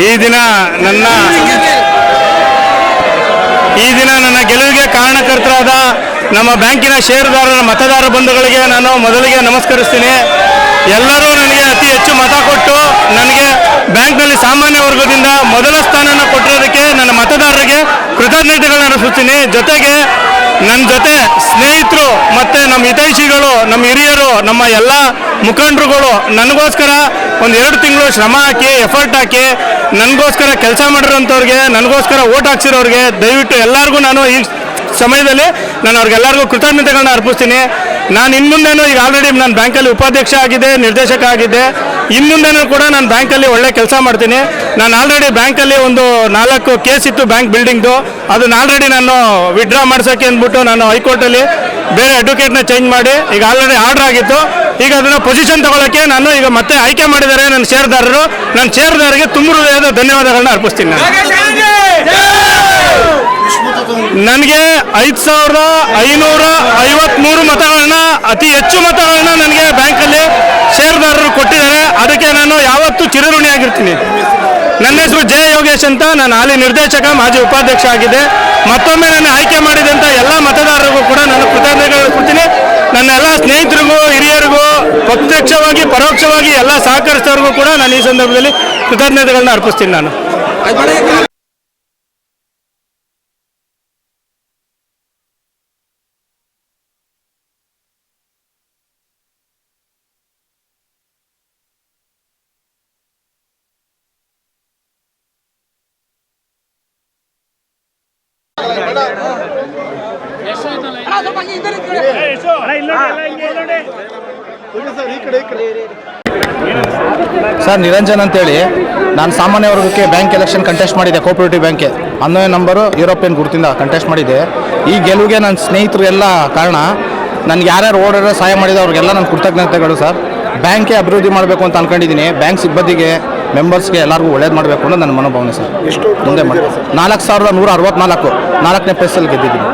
ಈ ದಿನ ನನ್ನ ಈ ದಿನ ನನ್ನ ಗೆಲುವಿಗೆ ಕಾರಣಕರ್ತರಾದ ನಮ್ಮ ಬ್ಯಾಂಕಿನ ಷೇರುದಾರರ ಮತದಾರ ಬಂಧುಗಳಿಗೆ ನಾನು ಮೊದಲಿಗೆ ನಮಸ್ಕರಿಸ್ತೀನಿ. ಎಲ್ಲರೂ ನನಗೆ ಅತಿ ಹೆಚ್ಚು ಮತ ಕೊಟ್ಟು ನನಗೆ ಬ್ಯಾಂಕ್ನಲ್ಲಿ ಸಾಮಾನ್ಯ ವರ್ಗದಿಂದ ಮೊದಲ ಸ್ಥಾನವನ್ನು ಕೊಟ್ಟಿರೋದಕ್ಕೆ ನನ್ನ ಮತದಾರರಿಗೆ ಕೃತಜ್ಞತೆಗಳನ್ನು ಅನಿಸುತ್ತೀನಿ ಜೊತೆಗೆ ನನ್ನ ಜೊತೆ ಸ್ನೇಹಿತರು ಮತ್ತು ನಮ್ಮ ಹಿತೈಷಿಗಳು ನಮ್ಮ ಹಿರಿಯರು, ನಮ್ಮ ಎಲ್ಲ ಮುಖಂಡರುಗಳು, ನನಗೋಸ್ಕರ ಒಂದು ಎರಡು ತಿಂಗಳು ಶ್ರಮ ಹಾಕಿ ಎಫರ್ಟ್ ಹಾಕಿ, ನನಗೋಸ್ಕರ ಕೆಲಸ ಮಾಡಿರೋಂಥವ್ರಿಗೆ, ನನಗೋಸ್ಕರ ಓಟ್ ಹಾಕ್ಸಿರೋರಿಗೆ ದಯವಿಟ್ಟು ಎಲ್ಲರಿಗೂ ನಾನು ಈ ಸಮಯದಲ್ಲಿ ನಾನು ಅವ್ರಿಗೆಲ್ಲರಿಗೂ ಕೃತಜ್ಞತೆಗಳನ್ನ ಅರ್ಪಿಸ್ತೀನಿ. ನಾನು ಇನ್ಮುಂದೆನೂ ಈಗ ಆಲ್ರೆಡಿ ನಾನು ಬ್ಯಾಂಕಲ್ಲಿ ಉಪಾಧ್ಯಕ್ಷ ಆಗಿದೆ, ನಿರ್ದೇಶಕ ಆಗಿದ್ದೆ ಇನ್ಮುಂದೆನೂ ಕೂಡ ನಾನು ಬ್ಯಾಂಕಲ್ಲಿ ಒಳ್ಳೆ ಕೆಲಸ ಮಾಡ್ತೀನಿ. ನಾನು ಆಲ್ರೆಡಿ ಬ್ಯಾಂಕಲ್ಲಿ ಒಂದು ನಾಲ್ಕು ಕೇಸ್ ಇತ್ತು ಬ್ಯಾಂಕ್ ಬಿಲ್ಡಿಂಗ್ದು. ಅದನ್ನು ಆಲ್ರೆಡಿ ನಾನು ವಿಡ್ರಾ ಮಾಡ್ಸೋಕ್ಕೆ ಅಂದ್ಬಿಟ್ಟು ನಾನು ಹೈಕೋರ್ಟಲ್ಲಿ ಬೇರೆ ಅಡ್ವೊಕೇಟ್ನ ಚೇಂಜ್ ಮಾಡಿ ಈಗ ಆಲ್ರೆಡಿ ಆರ್ಡರ್ ಆಗಿತ್ತು. ಈಗ ಅದನ್ನು ಪೊಸಿಷನ್ ತಗೊಳ್ಳೋಕ್ಕೆ ನಾನು ಈಗ ಮತ್ತೆ ಆಯ್ಕೆ ಮಾಡಿದ್ದಾರೆ ನನ್ನ ಷೇರ್ದಾರರು ನನ್ನ ಷೇರ್ದಾರರಿಗೆ ತುಂಬ ಹೃದಯದ ಧನ್ಯವಾದಗಳನ್ನ ಅರ್ಪಿಸ್ತೀನಿ ನನಗೆ ಐದು ಸಾವಿರದ ಐನೂರ ಐವತ್ಮೂರು ಮತಗಳನ್ನ, ಅತಿ ಹೆಚ್ಚು ಮತಗಳನ್ನ ನನಗೆ ಬ್ಯಾಂಕಲ್ಲಿ ಷೇರುದಾರರು ಕೊಟ್ಟಿದ್ದಾರೆ. ಅದಕ್ಕೆ ನಾನು ಯಾವತ್ತೂ ಚಿರಋಣಿಯಾಗಿರ್ತೀನಿ. ನನ್ನ ಹೆಸರು ಜೆ ಯೋಗೇಶ್ ಅಂತ. ನಾನು ಹಾಲಿ ನಿರ್ದೇಶಕ, ಮಾಜಿ ಉಪಾಧ್ಯಕ್ಷ ಆಗಿದೆ ಮತ್ತೊಮ್ಮೆ ನನ್ನ ಆಯ್ಕೆ ಮಾಡಿದಂಥ ಎಲ್ಲ ಮತದಾರರಿಗೂ ಕೂಡ ನಾನು ಕೃತಜ್ಞತೆಗಳು ನನ್ನ ಎಲ್ಲ ಸ್ನೇಹಿತರಿಗೂ, ಹಿರಿಯರಿಗೂ, ಪ್ರತ್ಯಕ್ಷವಾಗಿ, ಪರೋಕ್ಷವಾಗಿ ಎಲ್ಲ ಸಹಕರಿಸಿದವರಿಗೂ ಕೂಡ ನಾನು ಈ ಸಂದರ್ಭದಲ್ಲಿ ಕೃತಜ್ಞತೆಗಳನ್ನ ಅರ್ಪಿಸ್ತೀನಿ ನಾನು. ಸರ್, ನಿರಂಜನ್ ಅಂತೇಳಿ. ನಾನು ಸಾಮಾನ್ಯ ವರ್ಗಕ್ಕೆ ಬ್ಯಾಂಕ್ ಎಲೆಕ್ಷನ್ ಕಂಟೆಸ್ಟ್ ಮಾಡಿದೆ ಕೋಪರೇಟಿವ್ ಬ್ಯಾಂಕ್ಗೆ ಹನ್ನೊಂದು ನಂಬರು ಯುರೋಪಿಯನ್ ಗುರುತಿಂದ ಕಂಟೆಸ್ಟ್ ಮಾಡಿದೆ ಈ ಗೆಲುವಿಗೆ ನನ್ನ ಸ್ನೇಹಿತರು ಎಲ್ಲ ಕಾರಣ ನನಗೆ ಯಾರ್ಯಾರು ಓಡಾಡೋ ಸಹಾಯ ಮಾಡಿದೆ ಅವ್ರಿಗೆಲ್ಲ ನನ್ನ ಕೃತಜ್ಞತೆಗಳು ಸರ್. ಬ್ಯಾಂಕೇ ಅಭಿವೃದ್ಧಿ ಮಾಡಬೇಕು ಅಂತ ಅನ್ಕೊಂಡಿದ್ದೀನಿ. ಬ್ಯಾಂಕ್ ಸಿಬ್ಬಂದಿಗೆ ಮೆಂಬರ್ಸ್ಗೆ ಎಲ್ಲರಿಗೂ ಒಳ್ಳೇದು ಮಾಡಬೇಕು ಅನ್ನೋದು ನನ್ನ ಮನೋಭಾವನೆ ಸರ್. ಮುಂದೆ ಮಾಡಿ. ನಾಲ್ಕು ಸಾವಿರದ ನೂರ ಅರವತ್ನಾಲ್ಕು, ನಾಲ್ಕನೇ ಪ್ಲೇಸಲ್ಲಿ ಗೆದ್ದಿದ್ದೀನಿ.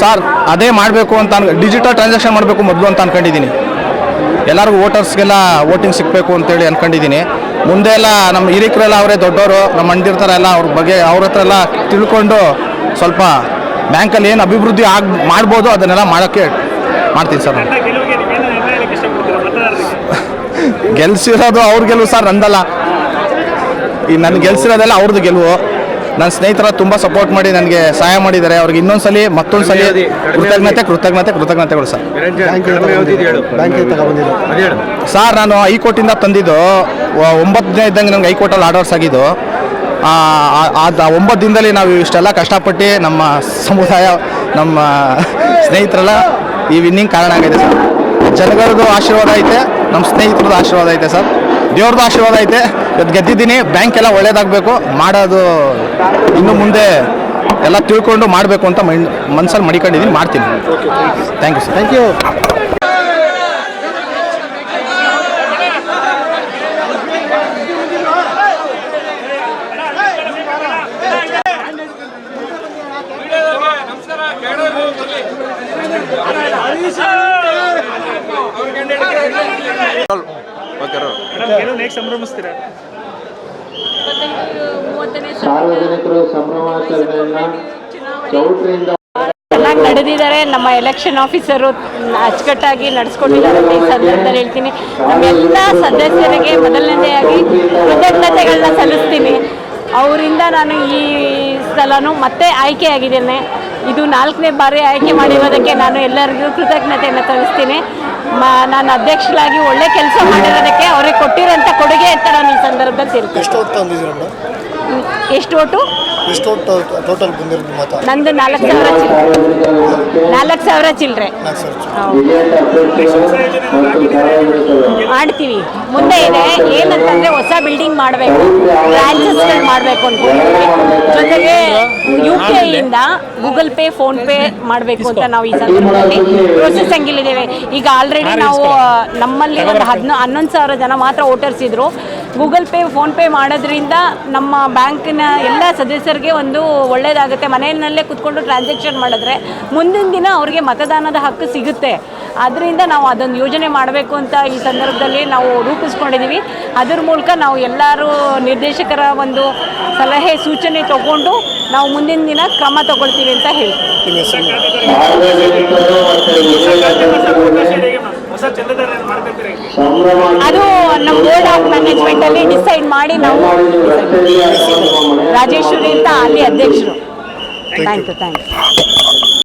ಸರ್, ಅದೇ ಮಾಡಬೇಕು ಅಂತ ಅನ್ ಡಿಜಿಟಲ್ ಟ್ರಾನ್ಸಾಕ್ಷನ್ ಮಾಡಬೇಕು ಮೊದಲು ಅಂತ ಅನ್ಕೊಂಡಿದ್ದೀನಿ. ಎಲ್ಲರಿಗೂ ವೋಟರ್ಸ್ಗೆಲ್ಲ ವೋಟಿಂಗ್ ಸಿಗಬೇಕು ಅಂತೇಳಿ ಅನ್ಕೊಂಡಿದ್ದೀನಿ. ಮುಂದೆ ಎಲ್ಲ ನಮ್ಮ ಹಿರಿಕರೆಲ್ಲ ಅವರೇ ದೊಡ್ಡವರು, ನಮ್ಮ ಮಂದಿರ್ತಾರೆಲ್ಲ ಅವ್ರ ಬಗ್ಗೆ, ಅವ್ರ ಹತ್ರ ಎಲ್ಲ ತಿಳ್ಕೊಂಡು ಸ್ವಲ್ಪ ಬ್ಯಾಂಕಲ್ಲಿ ಏನು ಅಭಿವೃದ್ಧಿ ಆಗಿ, ಮಾಡ್ಬೋದು ಅದನ್ನೆಲ್ಲ ಮಾಡೋಕ್ಕೆ ಮಾಡ್ತೀನಿ ಸರ್ ನಾನು. ಗೆಲ್ಸಿರೋದು ಅವ್ರ ಗೆಲುವು ಸರ್ ನಂದಲ್ಲ. ಈ ನನ್ನ ಗೆಲ್ಸಿರೋದೆಲ್ಲ ಅವ್ರದ್ದು ಗೆಲುವು ನನ್ನ ಸ್ನೇಹಿತರ ತುಂಬ ಸಪೋರ್ಟ್ ಮಾಡಿ ನನಗೆ ಸಹಾಯ ಮಾಡಿದ್ದಾರೆ. ಅವ್ರಿಗೆ ಇನ್ನೊಂದ್ಸಲಿ ಮತ್ತೊಂದ್ಸಲಿ ಕೃತಜ್ಞತೆ ಕೃತಜ್ಞತೆ ಕೃತಜ್ಞತೆಗಳು ಸರ್. ಸರ್ ನಾನು ಹೈಕೋರ್ಟಿಂದ ತಂದಿದ್ದು ಒಂಬತ್ತು ದಿನ ಇದ್ದಂಗೆ ನನಗೆ ಹೈಕೋರ್ಟಲ್ಲಿ ಆರ್ಡರ್ಸ್ ಆಗಿದ್ದು. ಆ, ಒಂಬತ್ತು ದಿನದಲ್ಲಿ ನಾವು ಇಷ್ಟೆಲ್ಲ ಕಷ್ಟಪಟ್ಟು ನಮ್ಮ ಸಮುದಾಯ ನಮ್ಮ ಸ್ನೇಹಿತರೆಲ್ಲ ಈ ವಿನ್ನಿಂಗ್ ಕಾರಣ ಆಗಿದೆ ಸರ್. ಜನಗಳದ್ದು ಆಶೀರ್ವಾದ ಐತೆ ನಮ್ಮ ಸ್ನೇಹಿತರದ್ದು ಆಶೀರ್ವಾದ ಐತೆ ಸರ್. ದೇವ್ರದ್ದು ಆಶೀರ್ವಾದ ಐತೆ. ಇವತ್ತು ಗೆದ್ದಿದ್ದೀನಿ ಬ್ಯಾಂಕ್ ಎಲ್ಲ ಒಳ್ಳೇದಾಗಬೇಕು ಮಾಡೋದು ಇನ್ನು ಮುಂದೆ ಎಲ್ಲ ತಿಳ್ಕೊಂಡು ಮಾಡಬೇಕು ಅಂತ ಮೈಂಡ್ ಮನಸ್ಸಲ್ಲಿ ಮಡಿಕೊಂಡಿದ್ದೀನಿ ಮಾಡ್ತೀನಿ. Thank you sir thank you ಚೆನ್ನಾಗಿ ನಡೆದಿದ್ದಾರೆ. ನಮ್ಮ ಎಲೆಕ್ಷನ್ ಆಫೀಸರು ಅಚ್ಚುಕಟ್ಟಾಗಿ ನಡೆಸ್ಕೊಂಡಿದ್ದಾರೆ ಈ ಸಂದರ್ಭದಲ್ಲಿ ಹೇಳ್ತೀನಿ. ನಮ್ಮೆಲ್ಲ ಸದಸ್ಯರಿಗೆ ಮೊದಲನೇದಾಗಿ ಕೃತಜ್ಞತೆಗಳನ್ನ ಸಲ್ಲಿಸ್ತೀನಿ. ಅವರಿಂದ ನಾನು ಈ ಸಲನೂ ಮತ್ತೆ ಆಯ್ಕೆಯಾಗಿದ್ದೇನೆ ಇದು ನಾಲ್ಕನೇ ಬಾರಿ ಆಯ್ಕೆ ಮಾಡಿರೋದಕ್ಕೆ ನಾನು ಎಲ್ಲರಿಗೂ ಕೃತಜ್ಞತೆಯನ್ನು ಸಲ್ಲಿಸ್ತೀನಿ. ನಾನು ಅಧ್ಯಕ್ಷರಾಗಿ ಒಳ್ಳೆ ಕೆಲಸ ಮಾಡಿರೋದಕ್ಕೆ ಅವ್ರಿಗೆ ಕೊಟ್ಟಿರೋಂಥ ಕೊಡುಗೆ ಅಂತ ನಾನು ಈ ಸಂದರ್ಭದಲ್ಲಿ ತಿಳ್ಕೊಂಡು ಎಷ್ಟು ಓಟು? ಎಷ್ಟು ಟೋಟಲ್ ಬಂದಿರೋದು ಮತ ನಂದು ನಾಲ್ಕು ಸಾವಿರ ಚಿಲ್ಲರೆ ನಾಲ್ಕು ಸಾವಿರ ಚಿಲ್ಲರೆ ಮಾಡ್ತೀವಿ ಮುಂದೆ ಇದೆ. ಏನಂತಂದ್ರೆ ಹೊಸ ಬಿಲ್ಡಿಂಗ್ ಮಾಡಬೇಕು. ಬ್ರಾಂಚಸ್ಗಳು ಮಾಡಬೇಕು ಅಂತ ಜೊತೆಗೆ ಯು ಪಿ ಐಯಿಂದ ಗೂಗಲ್ ಪೇ ಫೋನ್ ಪೇ ಮಾಡಬೇಕು ಅಂತ ನಾವು ಈ ಸಂದರ್ಭದಲ್ಲಿ ಪ್ರೊಸೆಸಿಂಗಲ್ಲಿದ್ದೇವೆ ಈಗ ಆಲ್ರೆಡಿ ನಾವು ನಮ್ಮಲ್ಲಿ ಒಂದು ಹದಿನ ಹನ್ನೊಂದು ಸಾವಿರ ಜನ ಮಾತ್ರ ವೋಟರ್ಸ್ ಇದ್ರು. ಗೂಗಲ್ ಪೇ ಫೋನ್ಪೇ ಮಾಡೋದ್ರಿಂದ ನಮ್ಮ ಬ್ಯಾಂಕಿನ ಎಲ್ಲ ಸದಸ್ಯರಿಗೆ ಒಂದು ಒಳ್ಳೆಯದಾಗುತ್ತೆ ಮನೆಯಲ್ಲೇ ಕುತ್ಕೊಂಡು ಟ್ರಾನ್ಸಾಕ್ಷನ್ ಮಾಡಿದ್ರೆ ಮುಂದಿನ ದಿನ ಅವ್ರಿಗೆ ಮತದಾನದ ಹಕ್ಕು ಸಿಗುತ್ತೆ. ಅದರಿಂದ ನಾವು ಅದೊಂದು ಯೋಜನೆ ಮಾಡಬೇಕು ಅಂತ ಈ ಸಂದರ್ಭದಲ್ಲಿ ನಾವು ರೂಪಿಸ್ಕೊಂಡಿದ್ದೀವಿ. ಅದರ ಮೂಲಕ ನಾವು ಎಲ್ಲರೂ ನಿರ್ದೇಶಕರ ಒಂದು ಸಲಹೆ ಸೂಚನೆ ತಗೊಂಡು ನಾವು ಮುಂದಿನ ದಿನ ಕ್ರಮ ತಗೊಳ್ತೀವಿ ಅಂತ ಹೇಳ್ತೀವಿ. ಅದು ನಮ್ಮ ಬೋರ್ಡ್ ಆಫ್ ಮ್ಯಾನೇಜ್ಮೆಂಟಲ್ಲಿ ಡಿಸೈಡ್ ಮಾಡಿ ನಾವು ರಾಜೇಶ್ವರಿ ಅಂತ ಅಲ್ಲಿ ಅಧ್ಯಕ್ಷರು. Thank you thank you